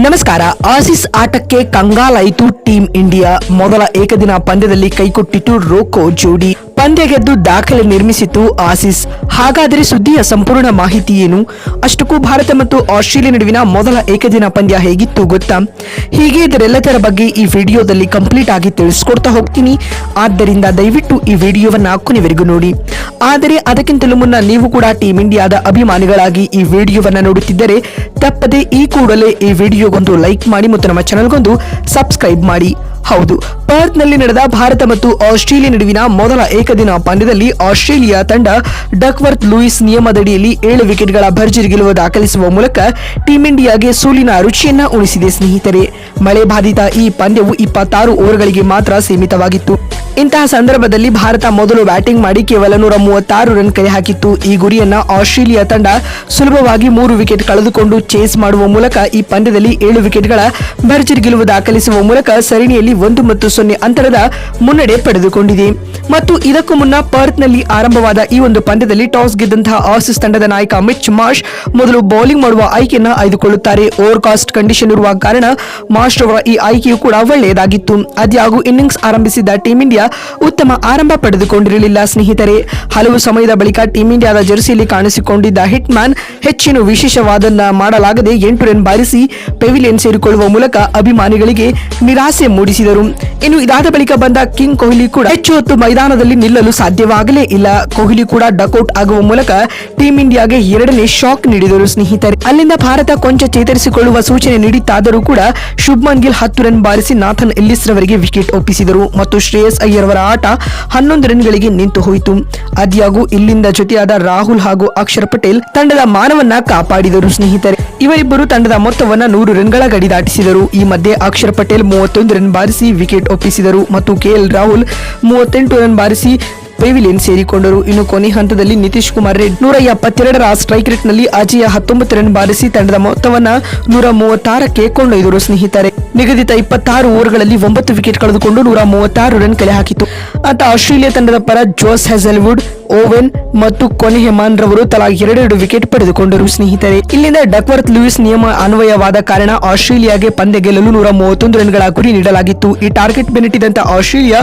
ನಮಸ್ಕಾರ. ಆಸಿಸ್ ಆಟಕ್ಕೆ ಕಂಗಾಲಾಯಿತು team India. ಮೊದಲ ಏಕದಿನ ಪಂದ್ಯದಲ್ಲಿ ಕೈಕೊಟ್ಟಿತು ರೋಕೋ ಜೋಡಿ. ಪಂದ್ಯ ಗೆದ್ದು ದಾಖಲೆ ನಿರ್ಮಿಸಿತು ಆಸಿಸ್. ಹಾಗಾದರೆ ಸುದ್ದಿಯ ಸಂಪೂರ್ಣ ಮಾಹಿತಿ ಏನು? ಅಷ್ಟಕ್ಕೂ ಭಾರತ ಮತ್ತು ಆಸ್ಟ್ರೇಲಿಯಾ ನಡುವಿನ ಮೊದಲ ಏಕದಿನ ಪಂದ್ಯ ಹೇಗಿತ್ತು ಗೊತ್ತಾ? ಹೀಗೆ ಇದರೆಲ್ಲದರ ಬಗ್ಗೆ ಈ ವಿಡಿಯೋದಲ್ಲಿ ಕಂಪ್ಲೀಟ್ ಆಗಿ ತಿಳಿಸ್ಕೊಡ್ತಾ ಹೋಗ್ತೀನಿ. ಆದ್ದರಿಂದ ದಯವಿಟ್ಟು ಈ ವಿಡಿಯೋವನ್ನು ಕೊನೆವರೆಗೂ ನೋಡಿ. ಆದರೆ ಅದಕ್ಕಿಂತಲೂ ಮುನ್ನ ನೀವು ಕೂಡ ಟೀಂ ಇಂಡಿಯಾದ ಅಭಿಮಾನಿಗಳಾಗಿ ಈ ವಿಡಿಯೋವನ್ನ ನೋಡುತ್ತಿದ್ದರೆ ತಪ್ಪದೆ ಈ ಕೂಡಲೇ ಈ ವಿಡಿಯೋಗೊಂದು ಲೈಕ್ ಮಾಡಿ ಮತ್ತು ನಮ್ಮ ಚಾನಲ್ಗೊಂದು ಸಬ್ಸ್ಕ್ರೈಬ್ ಮಾಡಿ. ಹೌದು. ಪರ್ತ್ನಲ್ಲಿ ನಡೆದ ಭಾರತ ಮತ್ತು ಆಸ್ಟ್ರೇಲಿಯಾ ನಡುವಿನ ಮೊದಲ ಏಕದಿನ ಪಂದ್ಯದಲ್ಲಿ ಆಸ್ಟ್ರೇಲಿಯಾ ತಂಡ ಡಕ್ವರ್ತ್ ಲೂಯಿಸ್ ನಿಯಮದಡಿಯಲ್ಲಿ ಏಳು ವಿಕೆಟ್ಗಳ ಭರ್ಜರಿ ಗೆಲುವು ದಾಖಲಿಸುವ ಮೂಲಕ ಟೀಂ ಇಂಡಿಯಾಗೆ ಸೋಲಿನ ರುಚಿಯನ್ನ ಉಳಿಸಿದೆ ಸ್ನೇಹಿತರೆ. ಮಳೆ ಬಾಧಿತ ಈ ಪಂದ್ಯವು ಇಪ್ಪತ್ತಾರು ಓವರ್ಗಳಿಗೆ ಮಾತ್ರ ಸೀಮಿತವಾಗಿತ್ತು. ಇಂತಹ ಸಂದರ್ಭದಲ್ಲಿ ಭಾರತ ಮೊದಲು ಬ್ಯಾಟಿಂಗ್ ಮಾಡಿ ಕೇವಲ ನೂರ ಮೂವತ್ತಾರು ರನ್ ಕೈ ಹಾಕಿತ್ತು. ಈ ಗುರಿಯನ್ನ ಆಸ್ಟ್ರೇಲಿಯಾ ತಂಡ ಸುಲಭವಾಗಿ ಮೂರು ವಿಕೆಟ್ ಕಳೆದುಕೊಂಡು ಚೇಸ್ ಮಾಡುವ ಮೂಲಕ ಈ ಪಂದ್ಯದಲ್ಲಿ ಏಳು ವಿಕೆಟ್ಗಳ ಭರ್ಜರಿ ಗೆಲುವು ದಾಖಲಿಸುವ ಮೂಲಕ ಸರಣಿಯಲ್ಲಿ ಒಂದು ಮತ್ತು ಸೊನ್ನೆ ಅಂತರದ ಮುನ್ನಡೆ ಪಡೆದುಕೊಂಡಿದೆ. ಮತ್ತು ಇದಕ್ಕೂ ಮುನ್ನ ಪರ್ತ್ನಲ್ಲಿ ಆರಂಭವಾದ ಈ ಒಂದು ಪಂದ್ಯದಲ್ಲಿ ಟಾಸ್ ಗೆದ್ದಂತಹ ಆಸಿಸ್ ತಂಡದ ನಾಯಕ ಮಿಚ್ ಮಾರ್ಷ್ ಮೊದಲು ಬೌಲಿಂಗ್ ಮಾಡುವ ಆಯ್ಕೆಯನ್ನು ಆಯ್ದುಕೊಳ್ಳುತ್ತಾರೆ. ಓವರ್ ಕಾಸ್ಟ್ ಕಂಡೀಷನ್ ಇರುವ ಕಾರಣ ಮಾರ್ಷ್ ಅವರ ಈ ಆಯ್ಕೆಯು ಕೂಡ ಒಳ್ಳೆಯದಾಗಿತ್ತು. ಅದ್ಯಾಗೂ ಇನ್ನಿಂಗ್ಸ್ ಆರಂಭಿಸಿದ್ದ ಟೀಂ ಇಂಡಿಯಾ ಉತ್ತಮ ಆರಂಭ ಪಡೆದುಕೊಂಡಿರಲಿಲ್ಲ. ಸ್ನೇಹಿತರೆ, ಹಲವು ಸಮಯದ ಬಳಿಕ ಟೀಂ ಇಂಡಿಯಾದ ಜೆರ್ಸಿಯಲ್ಲಿ ಕಾಣಿಸಿಕೊಂಡಿದ್ದ ಹಿಟ್ ಮ್ಯಾನ್ ಹೆಚ್ಚಿನ ವಿಶೇಷವಾದನ್ನ ಮಾಡಲಾಗದೆ ಎಂಟು ರನ್ ಬಾರಿಸಿ ಪೆವಿಲಿಯನ್ ಸೇರಿಕೊಳ್ಳುವ ಮೂಲಕ ಅಭಿಮಾನಿಗಳಿಗೆ ನಿರಾಸೆ ಮೂಡಿಸಿದರು. ಇನ್ನು ಇದಾದ ಬಳಿಕ ಬಂದ ಕಿಂಗ್ ಕೊಹ್ಲಿ ಕೂಡ ಹೆಚ್ಚು ಹೊತ್ತು ಮೈದಾನದಲ್ಲಿ ನಿಲ್ಲಲು ಸಾಧ್ಯವಾಗಲೇ ಇಲ್ಲ. ಕೊಹ್ಲಿ ಕೂಡ ಡಕೌಟ್ ಆಗುವ ಮೂಲಕ ಟೀಂ ಇಂಡಿಯಾಗೆ ಎರಡನೇ ಶಾಕ್ ನೀಡಿದರು ಸ್ನೇಹಿತರೆ. ಅಲ್ಲಿಂದ ಭಾರತ ಕೊಂಚ ಚೇತರಿಸಿಕೊಳ್ಳುವ ಸೂಚನೆ ನೀಡಿತ್ತಾದರೂ ಕೂಡ ಶುಭ್ಮನ್ ಗಿಲ್ ಹತ್ತು ರನ್ ಬಾರಿಸಿ ನಾಥನ್ ಎಲ್ಲಿಸ್ ರವರಿಗೆ ವಿಕೆಟ್ ಒಪ್ಪಿಸಿದರು. ಮತ್ತು ಶ್ರೇಯಸ್ ಅಯ್ಯರ್ ಅವರ ಆಟ ಹನ್ನೊಂದು ರನ್ಗಳಿಗೆ ನಿಂತು ಹೋಯಿತು. ಆದ್ಯಾಗೂ ಇಲ್ಲಿಂದ ಜೊತೆಯಾದ ರಾಹುಲ್ ಹಾಗೂ ಅಕ್ಷರ್ ಪಟೇಲ್ ತಂಡದ ಮಾನವನ್ನ ಕಾಪಾಡಿದರು ಸ್ನೇಹಿತರೆ. ಇವರಿಬ್ಬರು ತಂಡದ ಮೊತ್ತವನ್ನ ನೂರು ರನ್ಗಳ ಗಡಿ ದಾಟಿಸಿದರು ಈ ಮಧ್ಯೆ ಅಕ್ಷರ್ ಪಟೇಲ್ ಮೂವತ್ತೊಂದು ರನ್ ಬಾರಿಸಿ ವಿಕೆಟ್ ಒಪ್ಪಿಸಿದರು. ಮತ್ತು ಕೆಎಲ್ ರಾಹುಲ್ ಮೂವತ್ತೆಂಟು ರನ್ ಬಾರಿಸಿ ಪೆವಿಲಿಯನ್ ಸೇರಿಕೊಂಡರು. ಇನ್ನು ಕೊನೆ ಹಂತದಲ್ಲಿ ನಿತೀಶ್ ಕುಮಾರ್ ರೆಡ್ ನೂರ ಎಪ್ಪತ್ತೆರಡರ ಸ್ಟ್ರೈಕ್ ರೇಟ್ನಲ್ಲಿ ಅಜಯ ಹತ್ತೊಂಬತ್ತು ರನ್ ಬಾರಿಸಿ ತಂಡದ ಮೊತ್ತವನ್ನ ನೂರ ಮೂವತ್ತಾರಕ್ಕೆ ಕೊಂಡೊಯ್ದರು ಸ್ನೇಹಿತರೆ. ನಿಗದಿತ ಇಪ್ಪತ್ತಾರು ಓವರ್ಗಳಲ್ಲಿ ಒಂಬತ್ತು ವಿಕೆಟ್ ಕಳೆದುಕೊಂಡು ನೂರ ಮೂವತ್ತಾರು ರನ್ ಕಲೆ ಹಾಕಿತು ಅಂತ ಆಸ್ಟ್ರೇಲಿಯಾ ತಂಡದ ಪರ ಜೋಸ್ ಹೆಸಲ್ವುಡ್ ಓವೆನ್ ಮತ್ತು ಕೊನೆ ಹೆಮಾನ್ ರವರು ತಲಾ ಎರಡೆರಡು ವಿಕೆಟ್ ಪಡೆದುಕೊಂಡರು ಸ್ನೇಹಿತರೆ. ಇಲ್ಲಿಂದ ಡಕ್ವರ್ತ್ ಲೂಯಿಸ್ ನಿಯಮ ಅನ್ವಯವಾದ ಕಾರಣ ಆಸ್ಟ್ರೇಲಿಯಾಗೆ ಪಂದ್ಯ ಗೆಲ್ಲಲು ನೂರ ಮೂವತ್ತೊಂದು ರನ್ಗಳ ಗುರಿ ನೀಡಲಾಗಿತ್ತು. ಈ ಟಾರ್ಗೆಟ್ ಬೆನ್ನಟ್ಟಿದಂತ ಆಸ್ಟ್ರೇಲಿಯಾ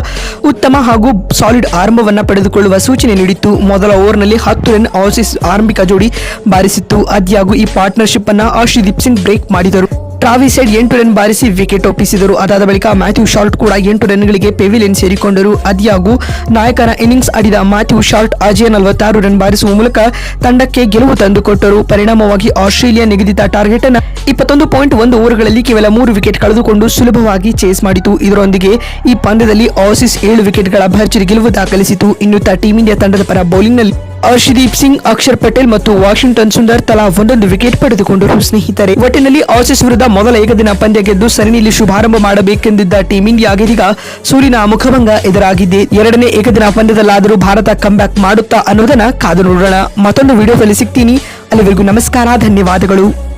ಉತ್ತಮ ಹಾಗೂ ಸಾಲಿಡ್ ಆರಂಭವನ್ನ ಪಡೆದುಕೊಳ್ಳುವ ಸೂಚನೆ ನೀಡಿತ್ತು. ಮೊದಲ ಓವರ್ನಲ್ಲಿ ಹತ್ತು ರನ್ ಆಸಿಸ್ ಆರಂಭಿಕ ಜೋಡಿ ಬಾರಿಸಿತ್ತು. ಅದ್ಯಾಗೂ ಈ ಪಾರ್ಟ್ನರ್ಶಿಪ್ ಅನ್ನ ಆಶಿದೀಪ್ ಸಿಂಗ್ ಬ್ರೇಕ್ ಮಾಡಿದರು. ಟ್ರಾವಿಸ್ ಹೆಡ್ ಎಂಟು ರನ್ ಬಾರಿಸಿ ವಿಕೆಟ್ ಒಪ್ಪಿಸಿದರು. ಅದಾದ ಬಳಿಕ ಮ್ಯಾಥ್ಯೂ ಶಾರ್ಟ್ ಕೂಡ ಎಂಟು ರನ್ಗಳಿಗೆ ಪೆವಿಲಿಯನ್ ಸೇರಿಕೊಂಡರು. ಅದ್ಯಾಗೂ ನಾಯಕನ ಇನ್ನಿಂಗ್ಸ್ ಆಡಿದ ಮ್ಯಾಥ್ಯೂ ಶಾರ್ಟ್ ಅಜಯ ನಲವತ್ತಾರು ರನ್ ಬಾರಿಸುವ ಮೂಲಕ ತಂಡಕ್ಕೆ ಗೆಲುವು ತಂದುಕೊಟ್ಟರು. ಪರಿಣಾಮವಾಗಿ ಆಸ್ಟ್ರೇಲಿಯಾ ನಿಗದಿತ ಟಾರ್ಗೆಟ್ ಅನ್ನು ಇಪ್ಪತ್ತೊಂದು ಪಾಯಿಂಟ್ ಒಂದು ಓವರ್ಗಳಲ್ಲಿ ಕೇವಲ ಮೂರು ವಿಕೆಟ್ ಕಳೆದುಕೊಂಡು ಸುಲಭವಾಗಿ ಚೇಸ್ ಮಾಡಿತು. ಇದರೊಂದಿಗೆ ಈ ಪಂದ್ಯದಲ್ಲಿ ಆಸಿಸ್ ಏಳು ವಿಕೆಟ್ಗಳ ಭರ್ಜರಿ ಗೆಲುವು ದಾಖಲಿಸಿತು. ಇನ್ನುತ್ತ ಟೀಂ ಇಂಡಿಯಾ ತಂಡದ ಪರ ಬೌಲಿಂಗ್ನಲ್ಲಿ ಹರ್ಷದೀಪ್ ಸಿಂಗ್, ಅಕ್ಷರ್ ಪಟೇಲ್ ಮತ್ತು ವಾಷಿಂಗ್ಟನ್ ಸುಂದರ್ ತಲಾ ಒಂದೊಂದು ವಿಕೆಟ್ ಪಡೆದುಕೊಂಡರು ಸ್ನೇಹಿತರೆ. ಒಟ್ಟಿನಲ್ಲಿ ಆಸೀಸ್ ವಿರುದ್ಧ ಮೊದಲ ಏಕದಿನ ಪಂದ್ಯ ಗೆದ್ದು ಸರಣಿಯಲ್ಲಿ ಶುಭಾರಂಭ ಮಾಡಬೇಕೆಂದಿದ್ದ ಟೀಂ ಇಂಡಿಯಾಗೆ ಈಗ ಸೂರಿನ ಮುಖಭಂಗ ಎದುರಾಗಿದೆ. ಎರಡನೇ ಏಕದಿನ ಪಂದ್ಯದಲ್ಲಾದರೂ ಭಾರತ ಕಂಬ್ಯಾಕ್ ಮಾಡುತ್ತಾ ಅನ್ನೋದನ್ನ ಕಾದು ನೋಡೋಣ. ಮತ್ತೊಂದು ವಿಡಿಯೋದಲ್ಲಿ ಸಿಗ್ತೀನಿ. ಅಲ್ಲಿವರೆಗೂ ನಮಸ್ಕಾರ, ಧನ್ಯವಾದಗಳು.